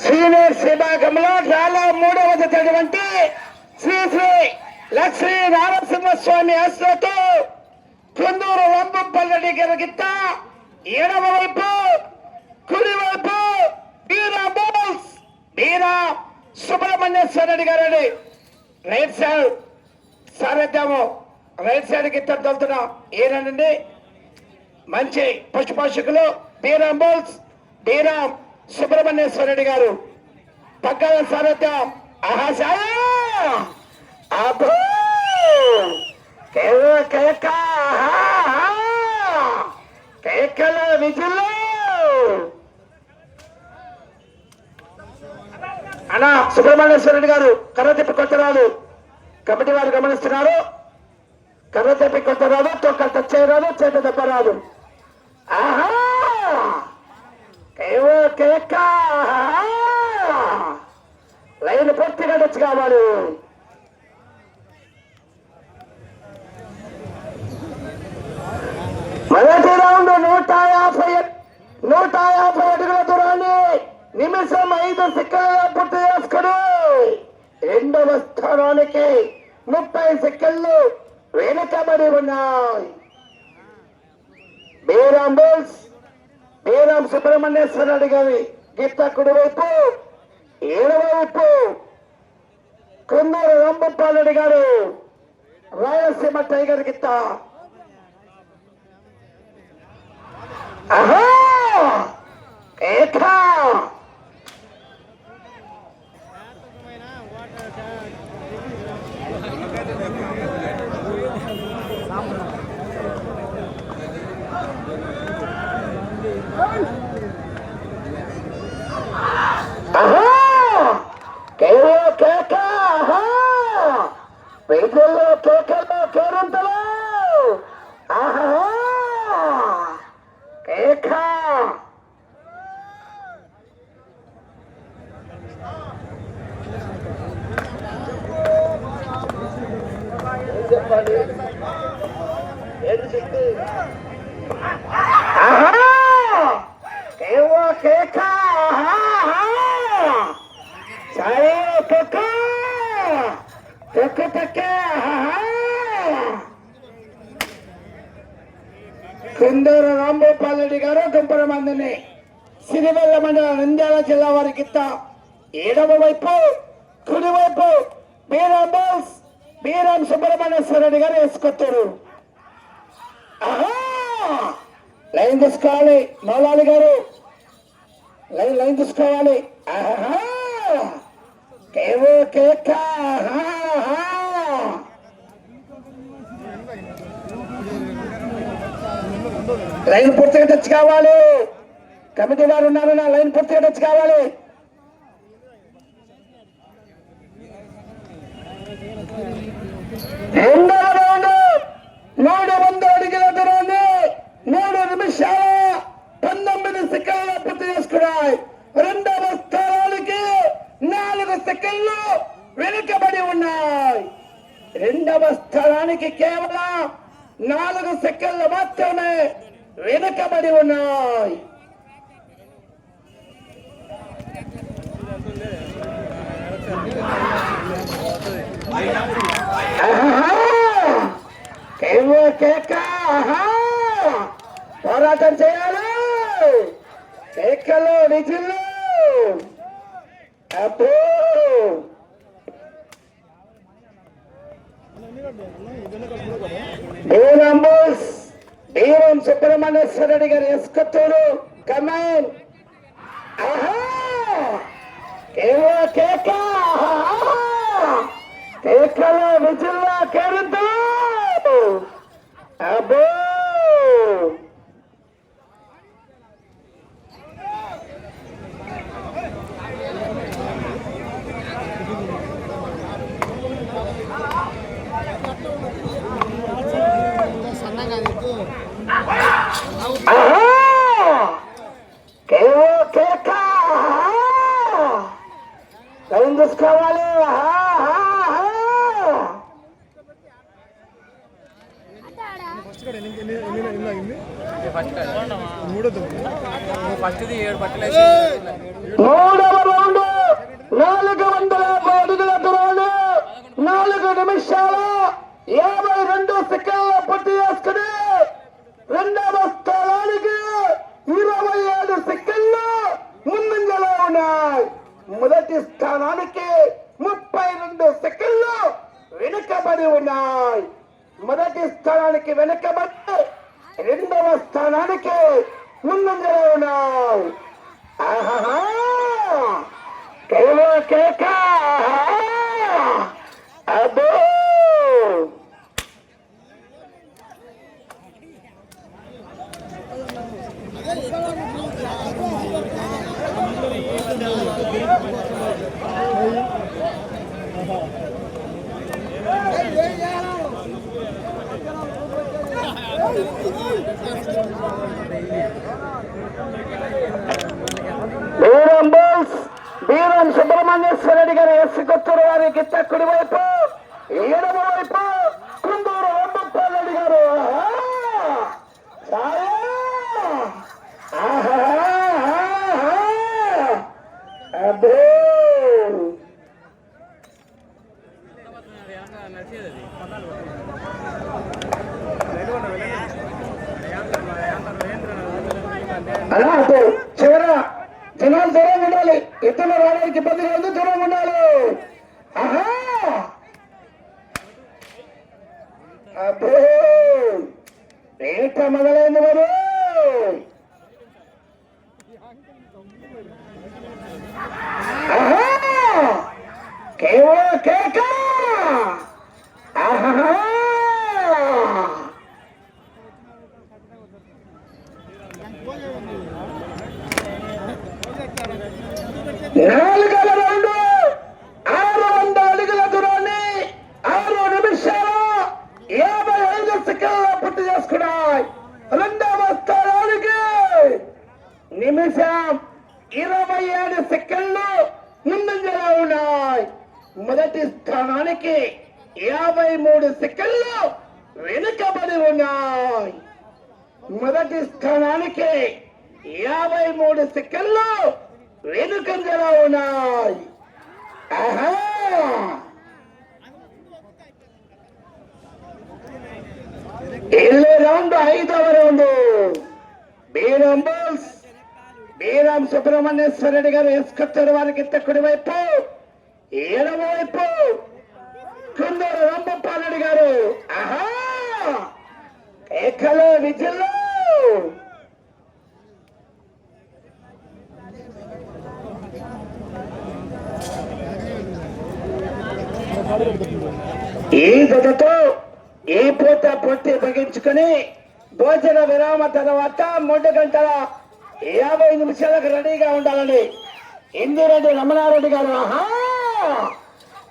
Seniors విభాగంలో చాలా మూడవ జతటువంటి శ్రీ శ్రీ లక్ష్మీ నారసింహస్వామి ఆశ్రతో కుందూరు దగ్గర గిత్త ఎడమ వైపు కుడివైపు బీరా బోల్స్ బీరా సుబ్రహ్మణ్యేశ్వర రెడ్డి గారండి. రైట్ సైడ్ సారథ్యము. రైట్ సైడ్కి తొలుతున్నాం ఏనండి మంచి పుష్పోషకులు బీరాం బోల్స్ బీరాం సుబ్రహ్మణ్యేశ్వర రెడ్డి గారు. పక్కన సారథ్యం. ఆహాశాయ అబ్బో! కేవ కేక ఆహా! విజులు అన్నా సుబ్రహ్మణ్యేశ్వర రెడ్డి గారు కర్ర తిప్పి కొట్టరాదు. కమిటీ వారు గమనిస్తున్నారు. కర్ర తిప్పి కొట్టరాదు తొక్క టచ్ చేయరాదు చేత తప్పరాదు ఆహా! కేవో కేక లైన్ పూర్తిగా టచ్ కావాలి మొదటి రౌండ్ నూట యాభై నూట యాభై అడుగుల దూరాన్ని నిమిషం ఐదు సెకండ్ల పూర్తి చేసుకుని రెండవ స్థానానికి ముప్పై సెకండ్లు వెనుకబడి ఉన్నాయి. బీరాం బోల్స్ బీరాం సుబ్రహ్మణ్యేశ్వర రెడ్డి గారి గిత్త కుడివైపు ఏడవ వైపు కుందూరు రాంబప్పారెడ్డి గారు రాయలసీమ టైగర్ గిత్త. ఆహా! Eita! కుడి బీరాం బోస్ బీరాం సుబ్రహ్మణ్యేశ్వర రెడ్డి గారు వేసుకొచ్చారు. ఆహా! లైన్ తీసుకోవాలి మౌలాలి గారు. లైన్ లైన్ తీసుకోవాలి. కేవో కేక లైన్ పూర్తిగా టచ్ కావాలి. కమిటీ వారు ఉన్నారు నా లైన్ పూర్తిగా టచ్ కావాలి. రెండవ రౌండ్ మూడు వంద అడుగుల దూరాన్ని మూడు నిమిషాల పంతొమ్మిది సెకండ్ల పూర్తి చేసుకున్నాయి రెండవ స్థానానికి నాలుగు సెకండ్లు వెనుకబడి ఉన్నాయి రెండవ స్థానానికి కేవలం నాలుగు సెకండ్లు మాత్రమే వెనుకబడి ఉన్నాయి ఆహా! పోరాటం చేయాలి కేకలు నిజులు అబ్బో బీరం భీరం బీరం సుబ్రహ్మణ్యేశ్వర రెడ్డి గారు ఎస్కొత్తూరు కమాన్ ఆహా కేవో కేక ఆహా! ఇక్కడ విజిల్లా కేరుద్దు అబ్బో! కేక! లైన్ చూసుకోవాలి ఆహా ఫస్ట్ది ఏడు రౌండ్ నాలుగు వందల యాభై అడుగుల దూరాలు నాలుగు నిమిషాల యాభై రెండు సెకండ్ల పూర్తి చేసుకుని రెండవ స్థానానికి ఇరవై ఏడు సెకండ్లు ముందంజలో ఉన్నాయి. మొదటి స్థానానికి ముప్పై రెండు సెకండ్లు వెనుకబడి ఉన్నాయి. మొదటి స్థానానికి వెనుకబడి రెండవ స్థానానికి ముందంజలో ఉన్నావు ఆహా! కేక! అబ్బో బీరం బోస్ బీరం సుబ్రహ్మణ్యేశ్వర రెడ్డి గారు ఎస్ కొత్తూరు వారి గిత్త కుడి వైపు ఎడమ వైపు కుందూరు వెంబప్ప రెడ్డి గారు ఆహా! సాయా! ఆహా! ఆహా! అబ్బో! నడిచేది అలా అటు చివర జనాలు దూరంగా ఉండాలి ఇతరులు రావడానికి ఇబ్బందిగా ఉంది దూరంగా ఉండాలి. ఆహా! అబ్బో! ఏట మొదలైంది మరి. ఆహా! కేవలం కేక! ఆహా నాలుగవ రౌండ్ ఆరు వందల అడుగుల దూరాన్ని ఆరు నిమిషాల యాభై ఐదు సెకండ్ల పూర్తి చేసుకున్నాయి రెండవ స్థానానికి నిమిషం ఇరవై ఏడు సెకండ్లు ముందంజలో ఉన్నాయి మొదటి స్థానానికి యాభై మూడు సెకండ్లు వెనుకబడి ఉన్నాయి. మొదటి స్థానానికి యాభై మూడు సెకండ్లు వెనుకంజలో ఉన్నాయి. ఆహా! ఇల్లు రౌండ్ ఐదవ రౌండ్. బీరం బోల్స్ బీరం సుబ్రహ్మణ్యేశ్వర రెడ్డి గారు ఎస్కొచ్చారు వారికి కుడి వైపు ఎడమ వైపు కుందూరు గారు. ఆహా! ఏకలో విజిల్లో. ఈ జతతో ఈ పూట పొట్టి బగించుకుని భోజన విరామ తర్వాత మూడు గంటల యాభై నిమిషాలకు రెడీగా ఉండాలని ఇందిరెడ్డి రమణారెడ్డి గారు. ఆహా!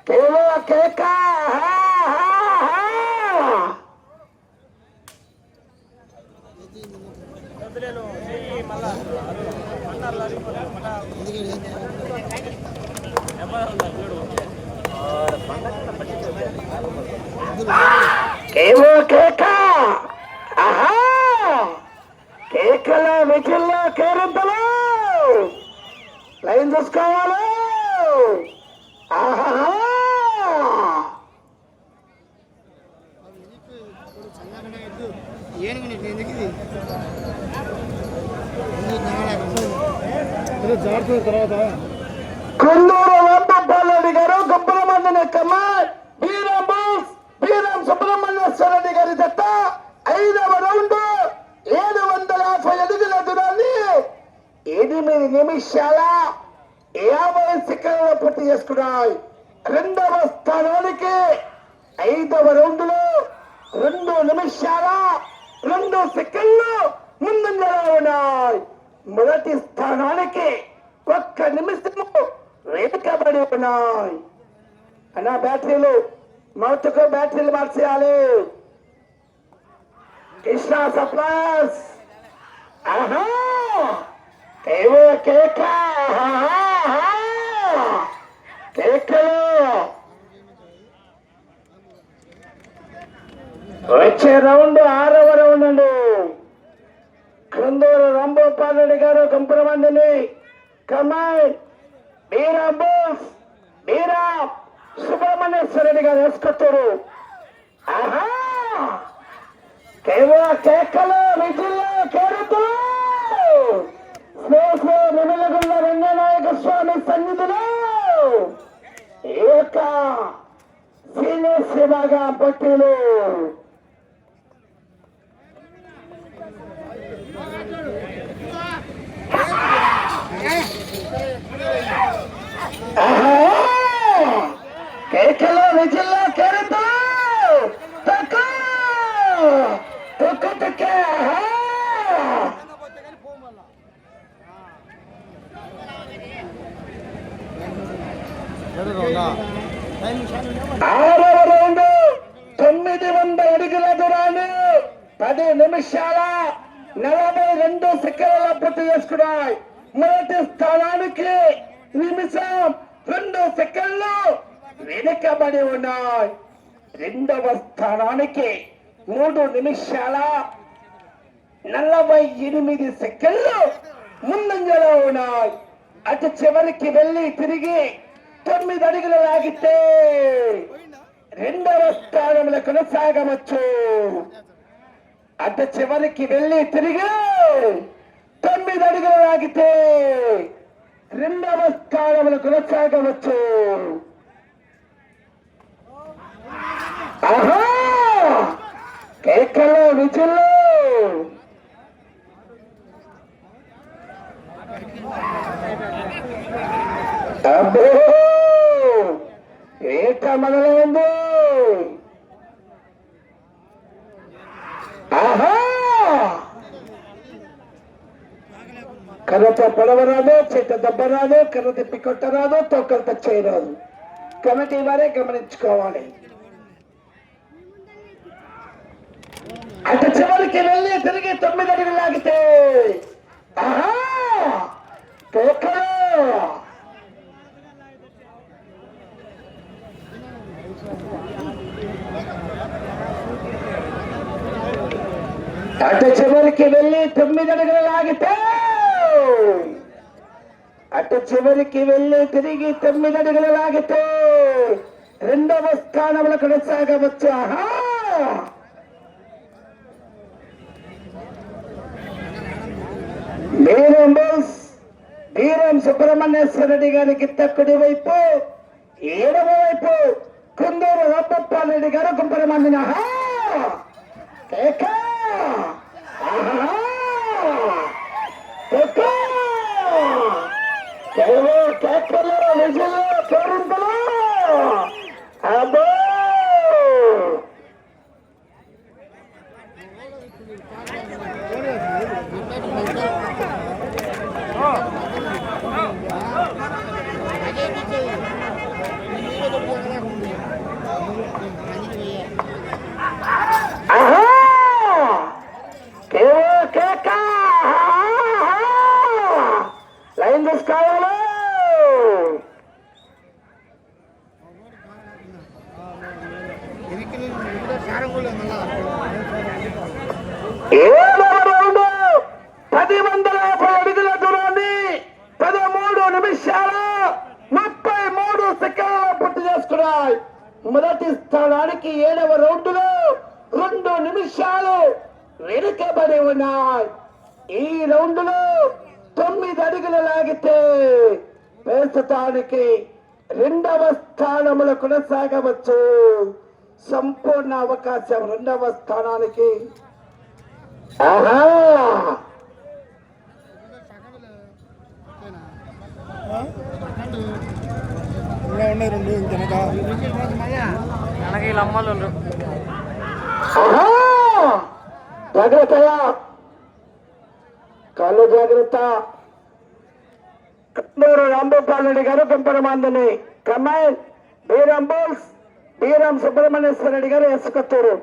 కేవల కేక ఆహా, ఆహా, కేవో కేక ఆహా కేకల విజిల్లో కేరింతలు. లైన్ చూసుకోవాలి ఆహా ఏనుగు ఎందుకు ఇది జాగ్రత్త తర్వాత కుందూరు వెంపల్రెడ్డి గారు గుబ్బలమందిని కమాండ్ బీరం బోస్ బీరం సుబ్రహ్మణ్యేశ్వర రెడ్డి గారి జత ఐదవ రౌండ్ ఏడు వందల యాభై అడుగుల దూరాన్ని ఎనిమిది నిమిషాల యాభై సెకండ్ల పూర్తి చేసుకున్నాయి. రెండవ స్థానానికి ఐదవ రౌండ్లో రెండు నిమిషాల రెండు సెకండ్లు ముందంజలో ఉన్నాయి. మొదటి స్థానానికి ఒక్క నిమిషము వెనుకబడి ఉన్నాయి. అన్న బ్యాటరీలు మౌత్కు బ్యాటరీలు మార్చేయాలి. కృష్ణ సప్లస్. ఆహా! ఏవో కేక. కేకలు. వచ్చే రౌండ్ ఆరవ రౌండ్ అండి. కందూరు రాంభూపాల్ రెడ్డి గారు కంపురమందిని కమల్ మీరా బోస్ మీరా సుబ్రహ్మణ్యేశ్వర రెడ్డి గారు వేసుకొచ్చారు. ఆహా! కేవల కేకలు విజిల్లు కేరుతులు స్నేహ నిమలగుల్ల రంగనాయక స్వామి సన్నిధిలో! ఈ యొక్క సీనియర్ సేవగా పట్టిలు Yeah. నిమిషాల నలభై ఎనిమిది సెకండ్లు ముందంజలో ఉన్నాయి. అటు చివరికి వెళ్ళి తిరిగి తొమ్మిది అడుగులు లాగితే రెండవ స్థానంలో కొనసాగవచ్చు. అటు చివరికి వెళ్ళి తిరిగి తొమ్మిది అడుగులు లాగితే రెండవ స్థానంలో కొనసాగవచ్చు. ఆహా! కేకలు విజులు. అబ్బో! ఏట మొదలైంది ఆహా! కర్రతో పడవరాదు చెట్ట దెబ్బరాదు కర్ర తిప్పి కొట్టరాదు తొక్కలతో చేయరాదు కమిటీ వారే గమనించుకోవాలి. అటు చివరికి వెళ్ళి తిరిగి తొమ్మిది అడుగులు లాగితే. ఆహా! అటు చివరికి వెళ్ళి తొమ్మిది అడుగులు లాగితే. అటు చివరికి వెళ్ళి తిరిగి తొమ్మిది అడుగులు లాగితే. రెండవ స్థానంలో కొనసాగవచ్చు. ఆహా! వీరం బోస్ వీరం సుబ్రహ్మణ్యేశ్వర రెడ్డి గారికి తక్కుడి వైపు ఏడవ వైపు కుందూరు రామప్పాల్ గారు గుంపల మందిన కేక ఆహా! కేక! కేవో కేకలు విజులు కేరింతలు అబ్బో ఆహా! కేవో కేక ఆహా! లైన్ తీసుకోవాలి ఎనికలు సారం కూడా మళ్ళా ఏడవ రౌండ్ పది వందల యాభై అడుగుల దూరాన్ని పదమూడు నిమిషాల ముప్పై మూడు సెకండ్ల పూర్తి మొదటి స్థానానికి ఏడవ రౌండ్లో రెండు నిమిషాలు వెనుకబడి ఉన్నాయి. ఈ రౌండ్లో తొమ్మిది అడుగులు లాగితే ప్రస్తుతానికి రెండవ స్థానంలో కొనసాగవచ్చు. సంపూర్ణ అవకాశం రెండవ స్థానానికి. ఆహా! అక్కడే ఉన్నాయి రెండు ఇంకెనక వెనక వీళ్ళు జాగ్రత్త. కర్నూలు రాంభూపాల్ రెడ్డి గారు పెంపరమాందని కమాండ్ బీరం బోల్స్ బీరం సుబ్రహ్మణ్యేశ్వర రెడ్డి గారు ఎసుకత్తూరు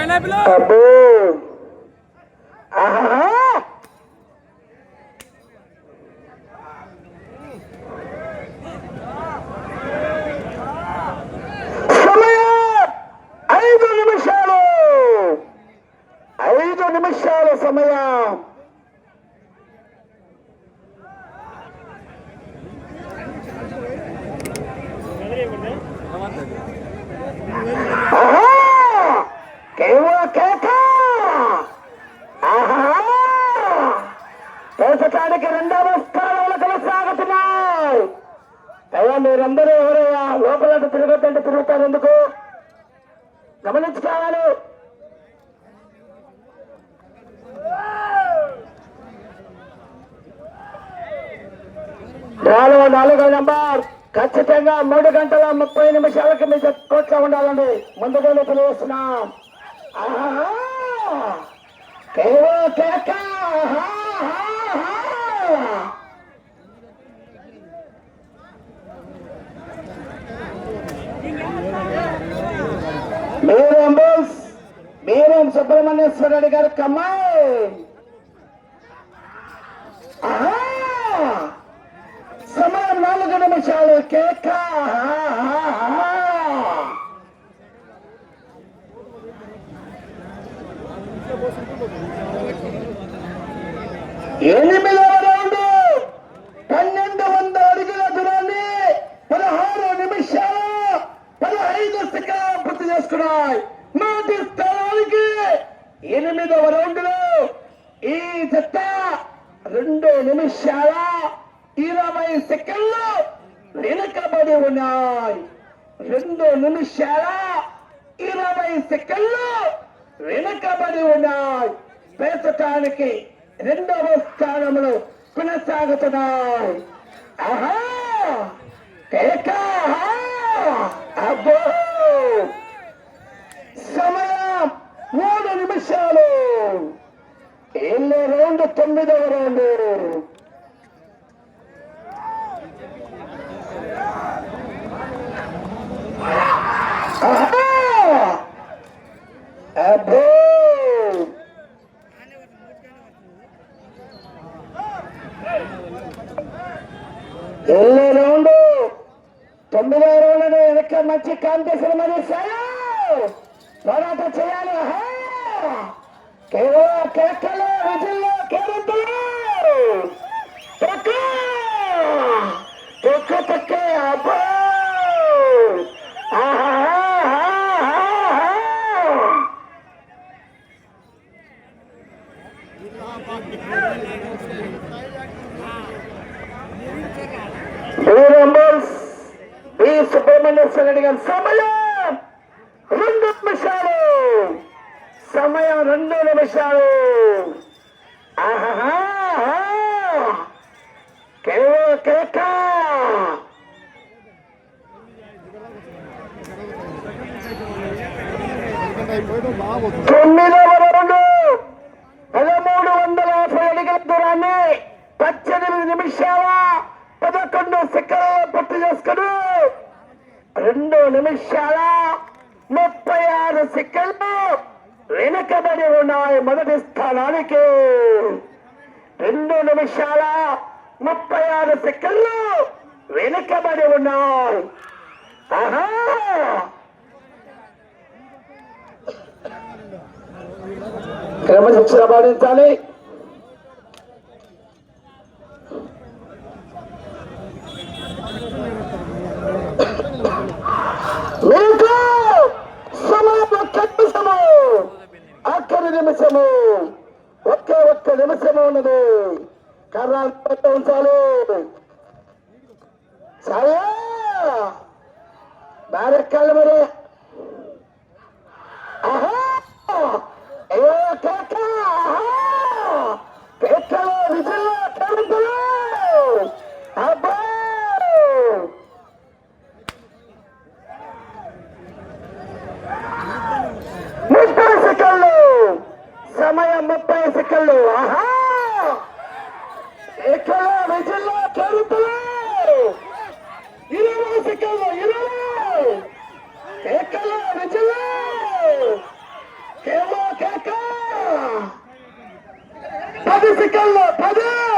పైనాపిల్? అబ్బో! ఆహా సమయం! ఐదు నిమిషాల సమయం ఆహా కేవల కేక ఆహా దేశకానికి రెండవ స్థానంలో కొనసాగుతున్నాయి అయ్యా మీరందరూ ఎవరయ్యా లోపల తిరగద్దంటే తిరుగుతారు ఎందుకు గమనించి కావాలి నాలుగు నాలుగో నంబర్. ఖచ్చితంగా మూడు గంటల ముప్పై నిమిషాలకి మీ కోట్లో ఉండాలండి. ముందుగానే తెలియజేస్తున్నాం. మీరేం కేవలం కేక! సుబ్రహ్మణ్యేశ్వర రెడ్డి గారు కమ్మాయి. ఆహా! సమయం నాలుగు నిమిషాలు. కేక. ఎనిమిదవ రౌండ్ పన్నెండు వందల అడుగుల దూరాన్ని పదహారు నిమిషాలు పదహైదు సెకండ్ పూర్తి చేసుకున్నాయి మొదటి స్థానానికి ఎనిమిదవ రౌండ్లో ఈ జత రెండు నిమిషాల ఇరవై సెకండ్లు వెనుకబడి ఉన్నాయి రెండు నిమిషాల ఇరవై సెకండ్లు వెనుకబడి ఉన్నాయి ప్రస్తుతానికి రెండవ స్థానంలో కొనసాగుతున్నాయి ఆహా కేక అబ్బో! సమయం మూడు నిమిషాలు. ఎన్ని రౌండ్ తొమ్మిదవ రౌండ్ ఆహా! అబ్బో ఎన్నో రౌండ్ తొమ్మిదో రౌండ్ వెనక మంచి కాంపిటీషన్ మరి పోరాటం చేయాలి కేవలం కేకలు విజుల్లో కేరింతలు తొక్క తొక్క తొక్క అబ్బో ఆహా! వీరంబోల్స్ బి సుబ్రహ్మణ్యేశ్వర రెడ్డి గారి సమయం రెండు నిమిషాలు సమయం చేశాడు. ఆహా ఆహాహా! కేవలం కేక తొమ్మిదవ రౌండ్. పదమూడు వందల యాభై అడుగుల దూరాన్ని పద్దెనిమిది నిమిషాల పదకొండు సెకండ్లు పూర్తి చేసుకుని రెండు నిమిషాల ముప్పై ఆరు సెకండ్లు వెనుకబడి ఉన్నాయి మొదటి స్థానానికి. రెండు నిమిషాల ముప్పై ఆరు సెకండ్లు వెనుకబడి ఉన్నాయి. ఆహా! క్రమశిక్షణ పాటించాలి. ముప్పై సెకండ్లు. సమయం ముప్పై సెకండ్లు. ఆహా! ఎక్కడ విజయంలో కరుపులు ఇరవై సెకండ్లు ఇరవై! ఎక్కడ కేక! పది సెకండ్లు పది!